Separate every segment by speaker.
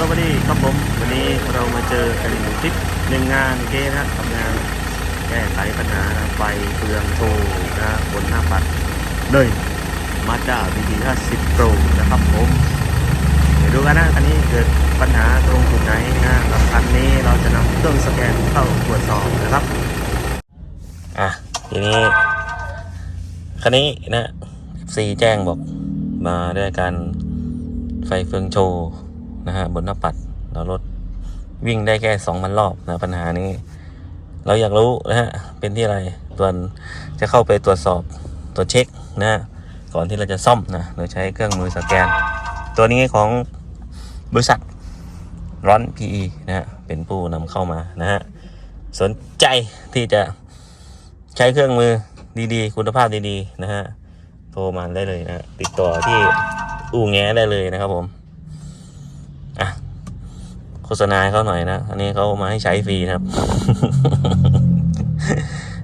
Speaker 1: สวัสดีครับผมวันนี้เรามาเจอกันอีกหนึ่งคลิปหนึ่งงานเกนะทำงานแก้ไขปัญหาไฟเปลืองโชว์นะบนหน้าปัดเลยมาด้า BB 50 Pro นะครับผมเดี๋ยวดูกันนะคันนี้เกิดปัญหาตรงจุดไหนนะกับคันนี้เราจะนำเครื่องสแกนเข้าตรวจสอบนะครับอะทีนี้คันนี้นะซีแจ้งบอกมาด้วยการไฟเฟืองโชว์ นะฮะบนหน้าปัดแล้วรถวิ่งได้แค่สองพันรอบนะปัญหานี้ เราอยากรู้นะฮะเป็นที่อะไรตัวนจะเข้าไปตรวจสอบตรวจเช็คนะฮะก่อนที่เราจะซ่อมนะโดยใช้เครื่องมือสแกน ตัวนี้ของบริษัทร้อน PE นะฮะเป็นผู้นำเข้ามานะฮะสนใจที่จะใช้เครื่องมือดีๆ คุณภาพดีๆ นะฮะ โทรมาได้เลยนะฮะติดต่อที่อู่แง้ได้เลยนะครับผม โฆษณาเขาหน่อยนะ อันนี้เขามาให้ใช้ฟรีนะครับ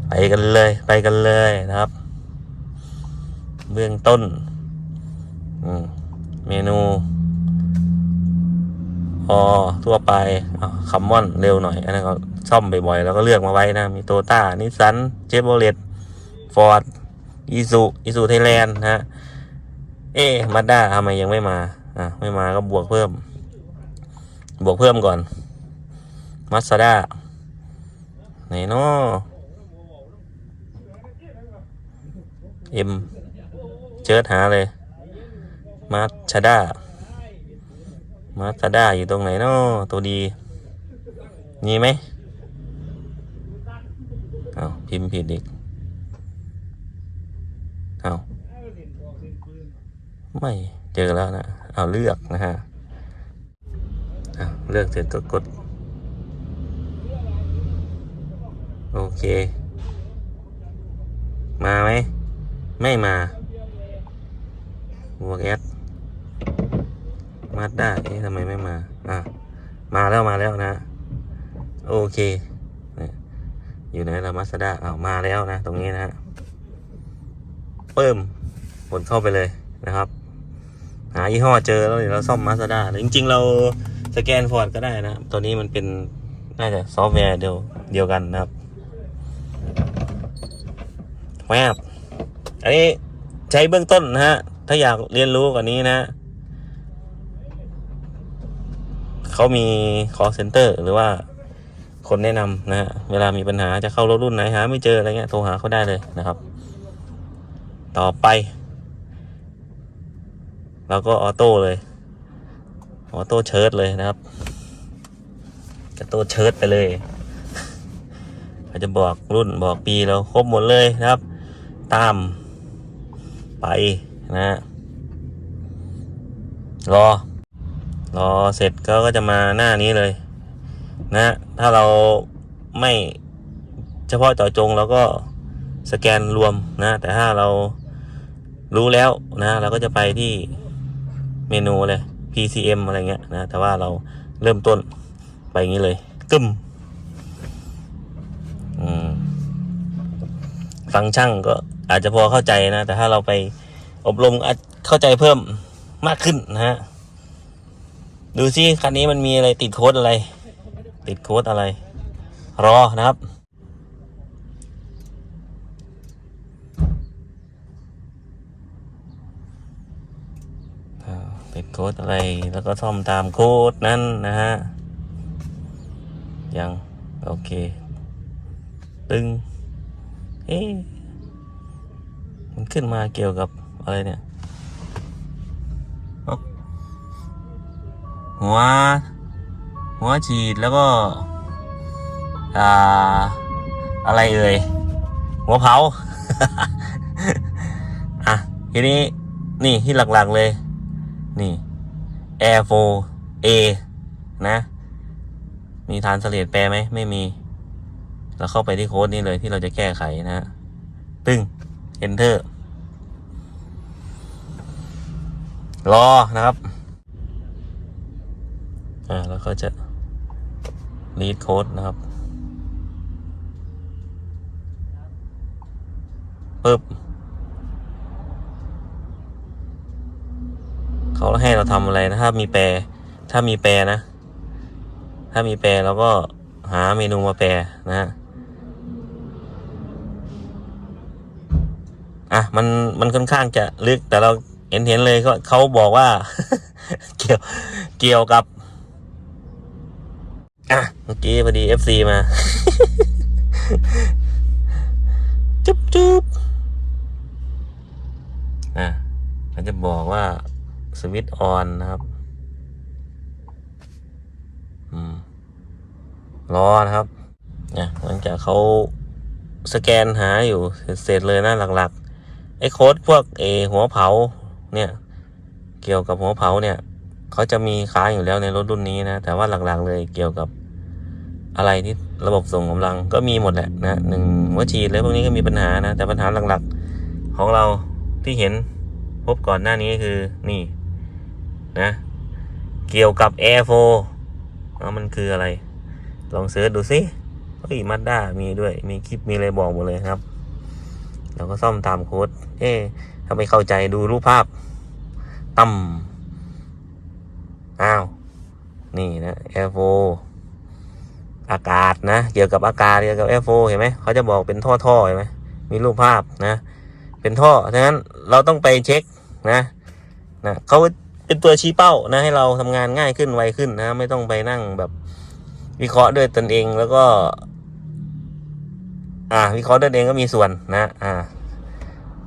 Speaker 1: ไปกันเลยไปกันเลยนะครับ เบื้องต้นเมนูออทั่วไปคัมมอนเร็วหน่อยอันนั้นก็ซ่อมบ่อยๆ แล้วก็เลือกมาไว้นะ มีโตต้านิสันเจฟโบเลตฟอร์ดอีซูอีซูไทยแลนด์นะฮะเอ๊มาด้าทำไมยังไม่มา อะ ไม่มาก็บวกเพิ่ม บวกเพิ่มก่อนมาสด้าไหนเนาะเอ็มเจิดหาเลยมาชาด้ามาสด้าอยู่ตรงไหนเนาะตัวดีมีไหมเอาพิมพ์ผิดอีกเอาไม่เจอแล้วนะ เอาเลือกนะฮะ เลือกเสร็จก็กด โอเค มาไหม ไม่มาบวกแอดมาได้เอ๊ะทำไมไม่มา อะ มาแล้วมาแล้วนะ โอเค อยู่ไหนละมาสด้าอ้าวมาแล้วนะ ตรงนี้นะฮะเพิ่มผลเข้าไปเลยนะครับ หายี่ห้อเจอแล้วเดี๋ยวเราซ่อมมาสด้าจริง ๆ เรา สแกนฟอร์ดก็ได้นะ ตัวนี้มันเป็นน่าจะซอฟต์แวร์เดียวเดียวกันนะครับแวบอันนี้ใช้เบื้องต้นนะฮะ ถ้าอยากเรียนรู้กว่านี้นะ เขามี call center หรือว่าคนแนะนำนะฮะ เวลามีปัญหาจะเข้ารถรุ่นไหนหาไม่เจออะไรเงี้ย โทรหาเขาได้เลยนะครับ ต่อไป เราก็ออโต้เลย ออโต้เชิร์ตเลยนะครับออโต้เชิร์ตไปเลยอาจะบอกรุ่นบอกปีเราครบหมดเลยนะครับ ตาม ไปนะฮะรอ รอเสร็จก็ก็จะมาหน้านี้เลย นะ ถ้าเราไม่เฉพาะเจาะจงเราก็สแกนรวมนะ แต่ถ้าเรารู้แล้วนะ เราก็จะไปที่เมนูเลย PCM อะไรเงี้ยนะ แต่ว่าเราเริ่มต้นไปอย่างนี้เลย กึมอืมฟังก์ชันก็อาจจะพอเข้าใจนะ แต่ถ้าเราไปอบรมอาจเข้าใจเพิ่มมากขึ้นนะฮะ ดูซิคันนี้มันมีอะไรติดโค้ดอะไร ติดโค้ดอะไร รอนะครับ อ่าติดโค้ดอะไรแล้วก็ซ่อมตามโค้ดนั้นนะฮะ ยัง โอเค ตึง เอ๊มันขึ้นมาเกี่ยวกับอะไรเนี่ยเอ้าหัว หัวฉีดแล้วก็ อ่า อะไรเอ่ย หัวเผา อะ ทีนี้นี่ที่หลักๆเลย นี่ Air 4 A นะ มีฐานเสลียดแปลไหม ไม่มี เราเข้าไปที่โค้ดนี้เลยที่เราจะแก้ไขนะฮะตึ้ง enter รอนะครับ อ่า แล้วก็จะ read code นะครับปึ๊บ เขาให้เราทำอะไรนะครับมีแปร
Speaker 2: ถ้ามีแปรนะ ถ้ามีแปรเราก็หาเมนูมาแปรนะฮะอะมันมันค่อนข้างจะลึกแต่เราเห็นเห็นเลยก็เขาบอกว่า เกี่ยวเกี่ยวกับอะเมื่อกี้พอดี FC มาจุ๊บจุ๊บอะเขาจะบอกว่า สวิตช์ออนนะครับรอนะครับนี่ยหลังจากเขาสแกนหาอยู่เสร็จเลยนะหลักๆไอ้โค้ดพวกเอหัวเผาเนี่ย เกี่ยวกับหัวเผาเนี่ยเขาจะมีค้างอยู่แล้วในรถรุ่นนี้นะ แต่ว่าหลักๆเลยเกี่ยวกับอะไรที่ระบบส่งกำลังก็มีหมดแหละนะหนึ่งหัวฉีดเลยพวกนี้ก็มีปัญหานะ แต่ปัญหาหลักๆ ของเราที่เห็นพบก่อนหน้านี้คือนี่ นะ เกี่ยวกับ Air 4มันคืออะไร ลองเสิร์ชดูสิเฮ้ยมัดด้ามีด้วย มีคลิปมีอะไรบอกหมดเลยครับ เราก็ซ่อมตามโค้ด เอ๊ะถ้าไม่เข้าใจดูรูปภาพตั้มอ้าว นี่นะแอร์โฟอากาศนะ เกี่ยวกับอากาศเกี่ยวกับแอร์โฟเห็นไหม เขาจะบอกเป็นท่อท่อๆเห็นไหม มีรูปภาพนะ เป็นท่อดังนั้นเราต้องไปเช็คนะนะเขา เป็นตัวชี้เป้านะให้เราทำงานง่ายขึ้นไวขึ้นนะ ไม่ต้องไปนั่งแบบวิเคราะห์ด้วยตนเองแล้วก็ อ่า วิเคราะห์ด้วยตนเองก็มีส่วนนะ อ่า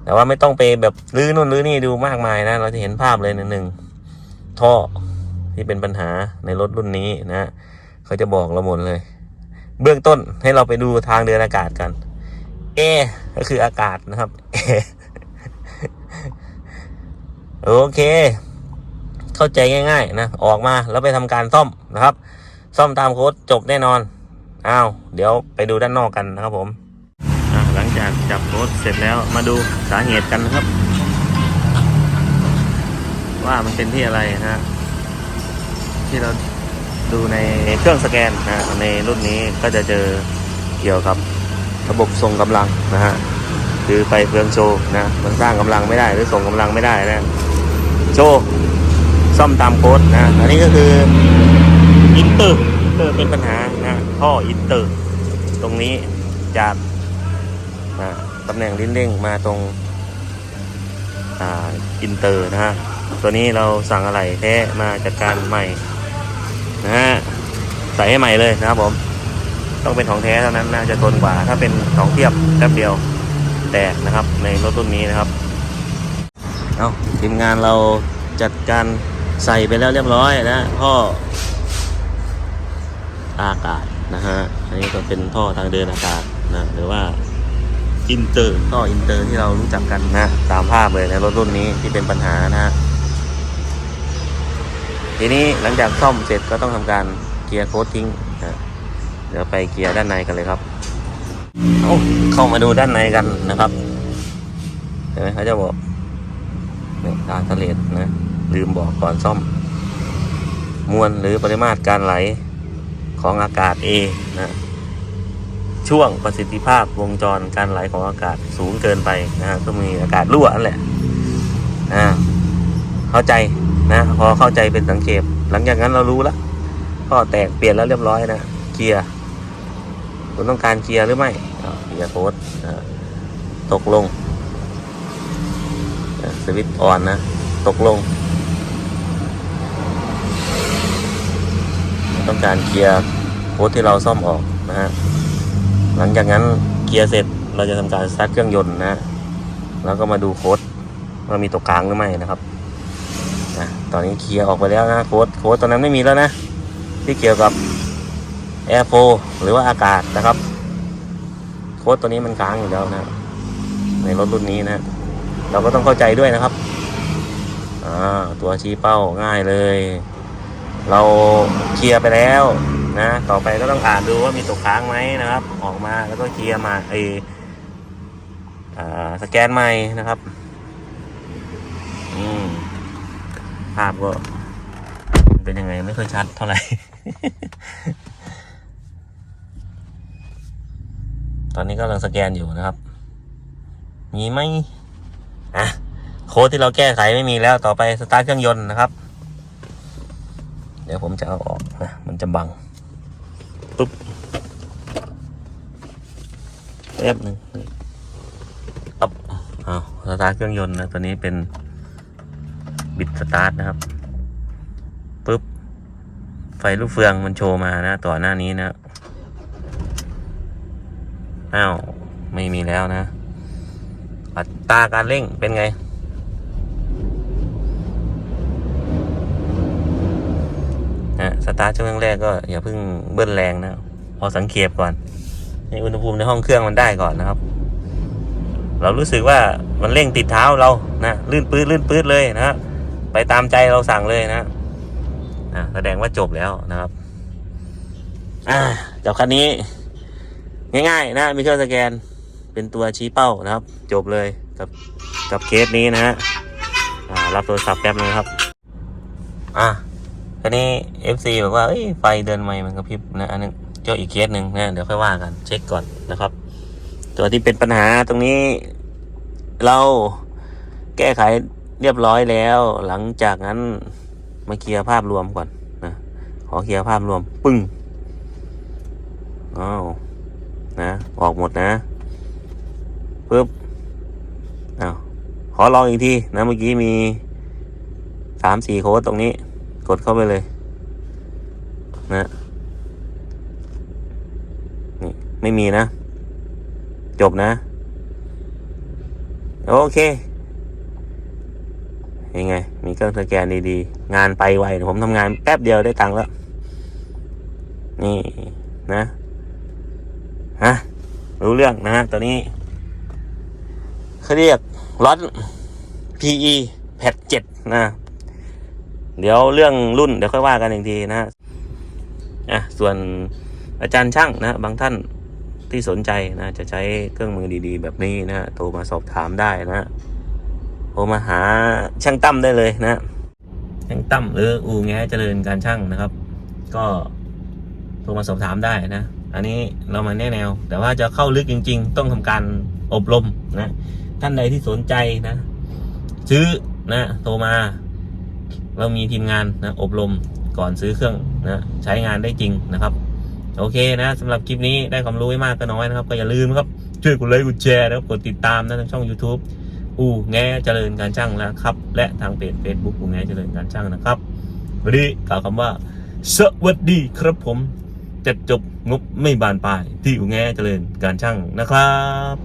Speaker 2: แต่ว่าไม่ต้องไปแบบรื้อนู่นรื้อนี่ดูมากมายนะ เราจะเห็นภาพเลยหนึ่งท่อที่เป็นปัญหาในรถรุ่นนี้นะเขาจะบอกเราหมดเลย เบื้องต้นให้เราไปดูทางเดินอากาศกันเอก็คืออากาศนะครับ โอเค เข้าใจง่าย ๆ นะ ออกมาแล้วไปทำการซ่อมนะครับ ซ่อมตามโค้ดจบแน่นอนอ้าวเดี๋ยวไปดูด้านนอกกันนะครับผมหลังจากจับโค้ดเสร็จแล้วมาดูสาเหตุกันนะครับ ว่ามันเป็นที่อะไรนะฮะที่เราดูในเครื่องสแกนนะในรุ่นนี้ก็จะเจอเกี่ยวกับระบบส่งกำลังนะฮะคือไฟเฟืองโชว์นะมันสร้างกำลังไม่ได้หรือส่งกำลังไม่ได้นะโชว์ ซ่อมตามโค้ดนะ อันนี้ก็คืออินเตอร์อินเตอร์เป็นปัญหานะท่ออินเตอร์ ตรงนี้จากตำแหน่งลิ้นเร่งมาตรงอ่าอินเตอร์นะฮะ ตัวนี้เราสั่งอะไรแท้มาจัดการใหม่นะฮะใส่ให้ใหม่เลยนะครับผม ต้องเป็นของแท้เท่านั้นน่าจะทนกว่า ถ้าเป็นของเทียบแป๊บเดียวแตกนะครับ ในรถรุ่นนี้นะครับ เอาทีมงานเราจัดการ ใส่ไปแล้วเรียบร้อยนะท่ออากาศนะฮะอันนี้ก็เป็นท่อทางเดินอากาศนะหรือว่าอินเตอร์ท่ออินเตอร์ที่เรารู้จักกันนะ ตามภาพเลยในรถรุ่นนี้ที่เป็นปัญหานะฮะทีนี้หลังจากซ่อมเสร็จก็ต้องทำการเกียร์โค้ดทิ้งนะเดี๋ยวไปเกียร์ด้านในกันเลยครับเอาเข้ามาดูด้านในกันนะครับเห็นไหมเขาจะบอกเนี่ยตาทะเลดนะ ลืมบอกก่อนซ่อม มวลหรือปริมาตรการไหลของอากาศ A นะช่วงประสิทธิภาพวงจรการไหลของอากาศสูงเกินไปนะก็มีอากาศรั่วนั่นแหละอ่าเข้าใจนะพอเข้าใจเป็นสังเกต หลังจากนั้นเรารู้แล้วก็แตกเปลี่ยนแล้วเรียบร้อยนะเกียร์คุณต้องการเกียร์หรือไม่เกียร์โค้ดตกลงสวิตช์ออนนะ ตกลง ต้องการเคลียร์โค้ดที่เราซ่อมออกนะฮะหลังจากนั้นเคลียร์เสร็จเราจะทำการสตาร์ทเครื่องยนต์นะแล้วก็มาดูโค้ดว่ามีตกกลางหรือไม่นะครับนะตอนนี้เคลียร์ออกไปแล้วนะโค้ดโค้ดตอนนั้นไม่มีแล้วนะ ที่เกี่ยวกับ Air 4หรือว่าอากาศนะครับ โค้ดตัวนี้มันค้างอยู่แล้วนะ ในรถรุ่นนี้นะ เราก็ต้องเข้าใจด้วยนะครับ อ่า ตัวชี้เป้าง่ายเลย เราเคลียร์ไปแล้วนะ ต่อไปก็ต้องอ่านดูว่ามีตกค้างไหมนะครับ ออกมาแล้วก็เคลียร์มาไออสแกนใหม่นะครับอืมภาพก็เป็นยังไงไม่ค่อยชัดเท่าไหร่ตอนนี้ก็กำลังสแกนอยู่นะครับ มีไหมอะโค้ดที่เราแก้ไขไม่มีแล้วต่อไปสตาร์ทเครื่องยนต์นะครับ เดี๋ยวผมจะเอาออกนะ มันจะบังปุ๊บแป๊บหนึ่งอับเอาสตาร์ทเครื่องยนต์นะ ตัวนี้เป็นบิดสตาร์ทนะครับปุ๊บ ไฟลูกเฟืองมันโชว์มานะ ต่อหน้านี้นะอ้าว ไม่มีแล้วนะ อัตราการเร่งเป็นไง นะสตาร์ทช่วงแรกก็อย่าเพิ่งเบิ้ลแรงนะพอสังเกตก่อนให้อุณหภูมิในห้องเครื่องมันได้ก่อนนะครับ เรารู้สึกว่ามันเร่งติดเท้าเรานะลื่นปื้ดลื่นปื้ดเลยนะไปตามใจเราสั่งเลยนะอะแสดงว่าจบแล้วนะครับอ่าเดี๋ยวคันนี้ ง่ายๆ นะมีเครื่องสแกนเป็นตัวชี้เป้านะครับ จบเลยกับกับเคสนี้นะฮะรับโทรศัพท์แป๊บนึงครับ อ่าะคันนี้ FC บอกว่าไฟเดินไม่มันกระพริบนะ อันนึงเจ้าอีกเคสหนึ่งนะ เดี๋ยวค่อยว่ากัน เช็คก่อนนะครับ ตัวที่เป็นปัญหาตรงนี้ เราแก้ไขเรียบร้อยแล้ว หลังจากนั้นมาเคลียร์ภาพรวมก่อนนะ ขอเคลียร์ภาพรวม ปึ้งอ้าวนะ ออกหมดนะปึ๊บอ้าวขอลองอีกทีนะ เมื่อกี้มีสามสี่โค้ดตรงนี้ กดเข้าไปเลย นะนี่ไม่มีนะ จบนะ โอเคยังไง มีเครื่องสแกนดีๆ งานไปไวเดี๋ยวผมทำงานแป๊บเดียวได้ตังค์แล้ว นี่นะฮะรู้เรื่องนะฮะตัวนี้เขาเรียกล็อต PE แพดเจ็ดนะ เดี๋ยวเรื่องรุ่นเดี๋ยวค่อยว่ากันอีกทีนะอะส่วนอาจารย์ช่างนะบางท่านที่สนใจนะจะใช้เครื่องมือดีๆ แบบนี้นะโทรมาสอบถามได้นะโทรมาหาช่างตั้มได้เลยนะช่างตั้มหรืออูแงเจริญการช่างนะครับ ก็โทรมาสอบถามได้นะ อันนี้เรามาแนะแนว แต่ว่าจะเข้าลึกจริง ๆ ต้องทำการอบรมนะท่านใดที่สนใจนะ ซื้อนะโทรมา เรามีทีมงานนะอบรมก่อนซื้อเครื่องนะใช้งานได้จริงนะครับ โอเคนะสำหรับคลิปนี้ได้ความรู้ไม่มากก็น้อยนะครับ ก็อย่าลืมครับช่วยกดไลค์กดแชร์นะครับกดติดตามนะทางช่อง YouTube อูแงเจริญการช่างนะครับ และทางเพจ Facebook อูแงเจริญการช่างนะครับวันนี้กล่าวคำว่า สวัสดีครับผมจะจบงบไม่บานปลายที่อูแงเจริญการช่างนะครับ